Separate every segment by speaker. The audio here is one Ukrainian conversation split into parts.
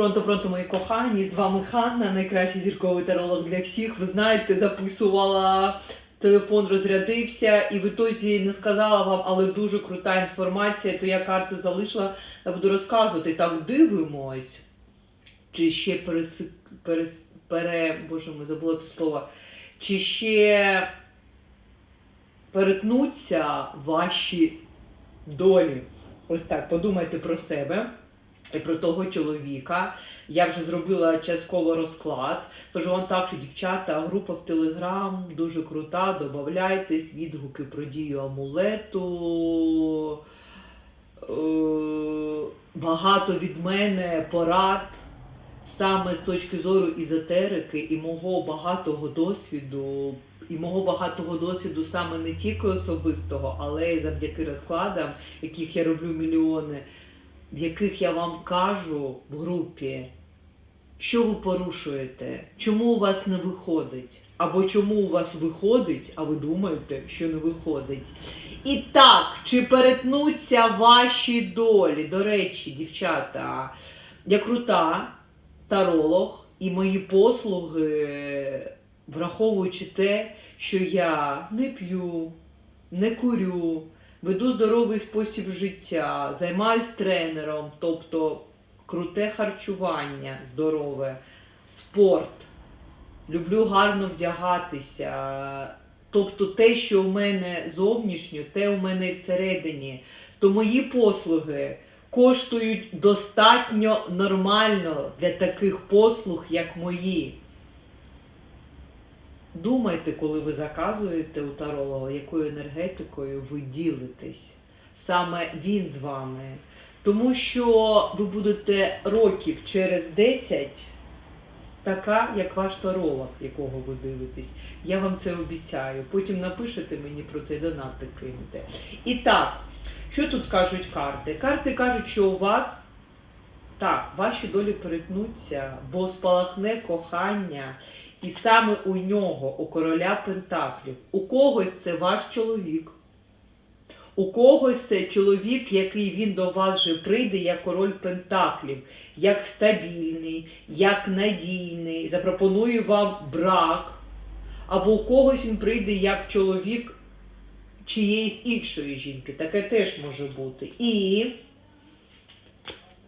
Speaker 1: Пронто, пронто, мої кохані, з вами Ханна, найкращий зірковий таролог для всіх. Ви знаєте, записувала, телефон розрядився, і в ітозі не сказала вам, але дуже крута інформація, то я карти залишила, я буду розказувати. Так, дивимось. Чи ще перес... перес... пере... Боже мой, забула це слово. Чи ще перетнуться ваші долі? Ось так, подумайте про себе про того чоловіка. Я вже зробила частково розклад. Тож вам так, що дівчата, група в Телеграм дуже крута. Додавайтесь, відгуки про дію амулету. Е, Багато від мене порад. Саме з точки зору ізотерики і мого багатого досвіду, і мого багатого досвіду саме не тільки особистого, але й завдяки розкладам, яких я роблю мільйони, в яких я вам кажу в групі, що ви порушуєте, чому у вас не виходить, або чому у вас виходить, а ви думаєте, що не виходить. І так, чи перетнуться ваші долі? До речі, дівчата, я крута таролог і мої послуги, враховуючи те, що я не п'ю, не курю, веду здоровий спосіб життя, займаюсь тренером, тобто круте харчування, здорове, спорт, люблю гарно вдягатися. Тобто те, що у мене зовнішньо, те у мене всередині. То мої послуги коштують достатньо нормально для таких послуг, як мої. Думайте, коли ви заказуєте у таролога, якою енергетикою ви ділитесь. Саме він з вами. Тому що ви будете років через 10 така, як ваш таролог, якого ви дивитесь. Я вам це обіцяю. Потім напишете мені про це і донати кинете. І так, що тут кажуть карти? Карти кажуть, що у вас так, ваші долі перетнуться, бо спалахне кохання, і саме у нього, у короля Пентаклів, у когось це ваш чоловік. У когось це чоловік, який він до вас же прийде, як король Пентаклів, як стабільний, як надійний, запропонує вам брак. Або у когось він прийде як чоловік чиєїсь іншої жінки. Таке теж може бути. І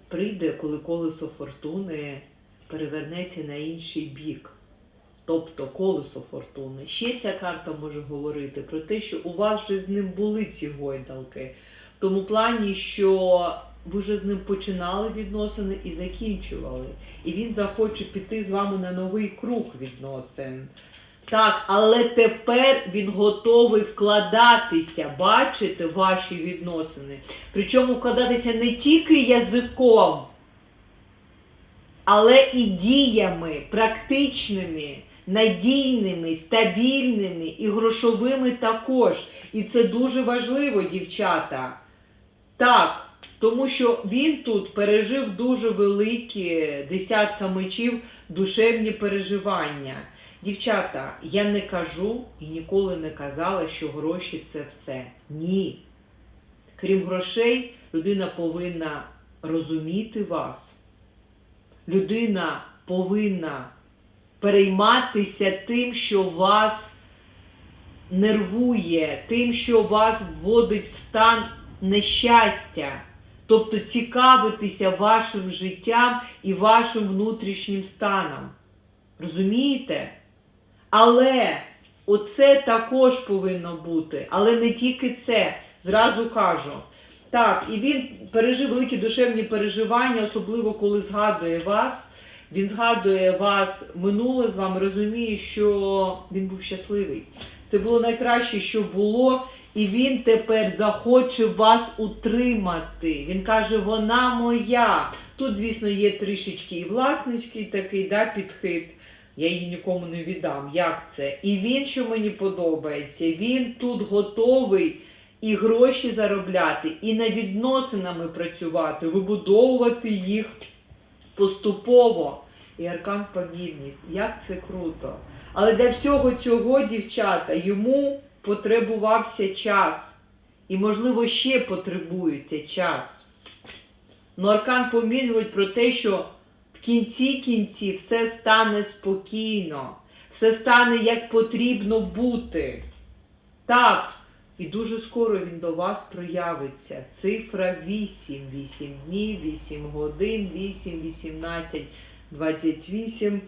Speaker 1: прийде, коли колесо фортуни перевернеться на інший бік. Тобто колесо фортуни. Ще ця карта може говорити про те, що у вас вже з ним були ці гойдалки. В тому плані, що ви вже з ним починали відносини і закінчували. І він захоче піти з вами на новий круг відносин. Так, але тепер він готовий вкладатися, бачите, ваші відносини. Причому вкладатися не тільки язиком, але і діями практичними, надійними, стабільними і грошовими також. І це дуже важливо, дівчата. Так, тому що він тут пережив дуже великі десятка мечів душевні переживання. Дівчата, я не кажу і ніколи не казала, що гроші це все. Ні. Крім грошей, людина повинна розуміти вас. Людина повинна перейматися тим, що вас нервує, тим, що вас вводить в стан нещастя. Тобто цікавитися вашим життям і вашим внутрішнім станом. Розумієте? Але оце також повинно бути. Але не тільки це. Зразу кажу. Так, і він пережив великі душевні переживання, особливо коли згадує вас. Він згадує вас минуле з вами, розуміє, що він був щасливий. Це було найкраще, що було, і він тепер захоче вас утримати. Він каже, вона моя. Тут, звісно, є трішечки і власницький такий да, підхід. Я її нікому не віддам. Як це? І він, що мені подобається, він тут готовий і гроші заробляти, і над відносинами працювати, вибудовувати їх поступово. І аркан помірність. Як це круто. Але для всього цього, дівчата, йому потребувався час. І, можливо, ще потребується час. Ну, аркан говорить про те, що В кінці кінці все стане спокійно, все стане як потрібно бути. Так, і дуже скоро він до вас проявиться. Цифра 8, 8 днів, 8 годин, 8, 18, 28.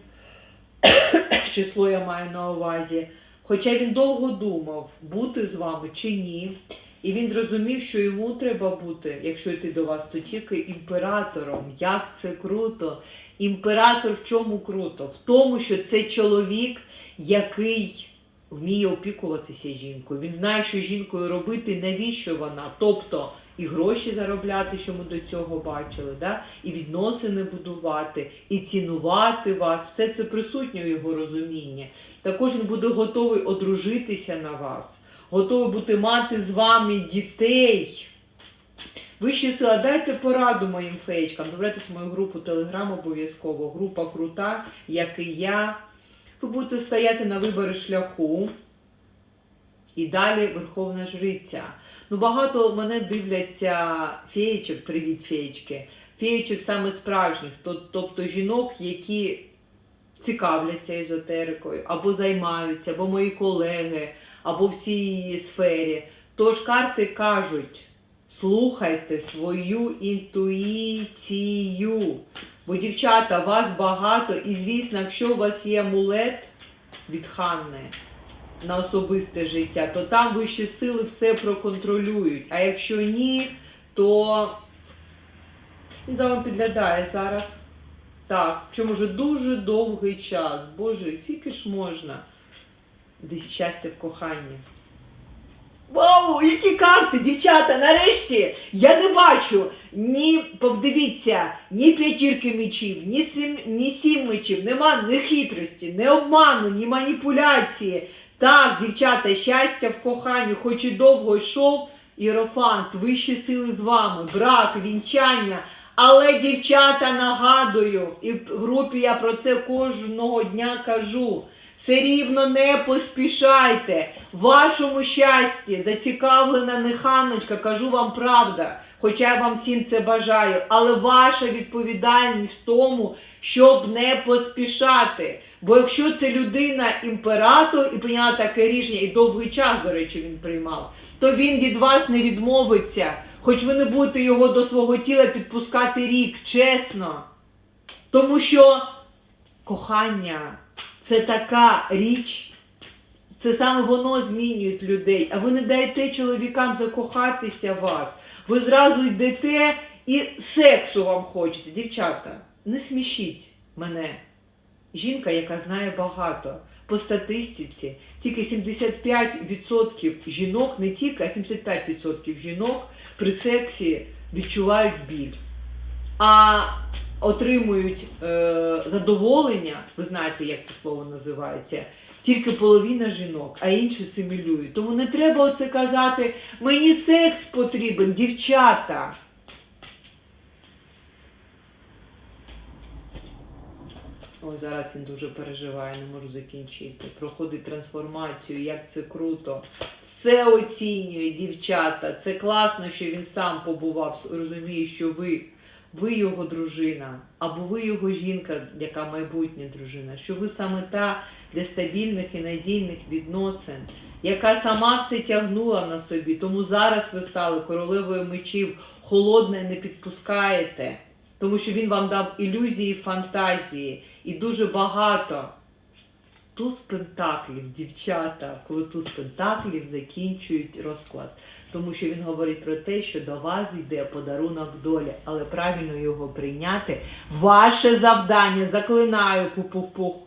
Speaker 1: Число я маю на увазі. Хоча він довго думав, бути з вами чи ні. І він зрозумів, що йому треба бути, якщо йти до вас, то тільки імператором. Як це круто! Імператор в чому круто? В тому, що це чоловік, який вміє опікуватися жінкою. Він знає, що жінкою робити, навіщо вона. Тобто і гроші заробляти, що ми до цього бачили, да? і відносини будувати, і цінувати вас. Все це присутнє у його розумінні. Також він буде готовий одружитися на вас, готовий бути мати з вами дітей. Вищі сила, дайте пораду моїм феєчкам. Добрайтесь в мою групу Телеграм обов'язково. Група крута, як і я. Ви будете стояти на виборі шляху. І далі Верховна Жриця. Ну, багато мене дивляться феєчок, привіт, феєчки. Феєчок саме справжніх, тобто жінок, які цікавляться езотерикою, або займаються, або мої колеги, або в цій сфері. Тож карти кажуть: слухайте свою інтуїцію. Бо, дівчата, вас багато, і звісно, якщо у вас є амулет від Ханни на особисте життя, то там вищі сили все проконтролюють. А якщо ні, то він за вами підглядає зараз. Так, чому вже дуже довгий час. Боже, скільки ж можна? Десь щастя в коханні. Вау, які карти, дівчата, нарешті я не бачу ні, подивіться, ні п'ятірки мечів, ні сім, ні сім мечів, нема ні хитрості, ні обману, ні маніпуляції. Так, дівчата, щастя в коханні, хоч і довго йшов, іерофант, вищі сили з вами, брак, вінчання. Але, дівчата, нагадую, і в групі я про це кожного дня кажу. Все рівно не поспішайте. Вашому щасті зацікавлена не ханочка, кажу вам правда. Хоча я вам всім це бажаю. Але ваша відповідальність в тому, щоб не поспішати. Бо якщо це людина імператор і прийняла таке рішення, і довгий час, до речі, він приймав, то він від вас не відмовиться. Хоч ви не будете його до свого тіла підпускати рік, чесно. Тому що кохання це така річ, це саме воно змінює людей. А ви не даєте чоловікам закохатися вас. Ви зразу йдете і сексу вам хочеться. Дівчата, не смішіть мене. Жінка, яка знає багато. По статистиці тільки 75% жінок, не тільки, а 75% жінок при сексі відчувають біль. А отримують е, задоволення, ви знаєте, як це слово називається, тільки половина жінок, а інші симулюють. Тому не треба оце казати, мені секс потрібен, дівчата. Ой, зараз він дуже переживає, не можу закінчити. Проходить трансформацію, як це круто. Все оцінює, дівчата. Це класно, що він сам побував, розуміє, що ви, ви його дружина, або ви його жінка, яка майбутня дружина, що ви саме та для стабільних і надійних відносин, яка сама все тягнула на собі. Тому зараз ви стали королевою мечів, холодне не підпускаєте. Тому що він вам дав ілюзії, фантазії і дуже багато. Туз пентаклів, дівчата, коли туз пентаклів закінчують розклад. Тому що він говорить про те, що до вас йде подарунок долі, але правильно його прийняти. Ваше завдання, заклинаю, пух-пух-пух.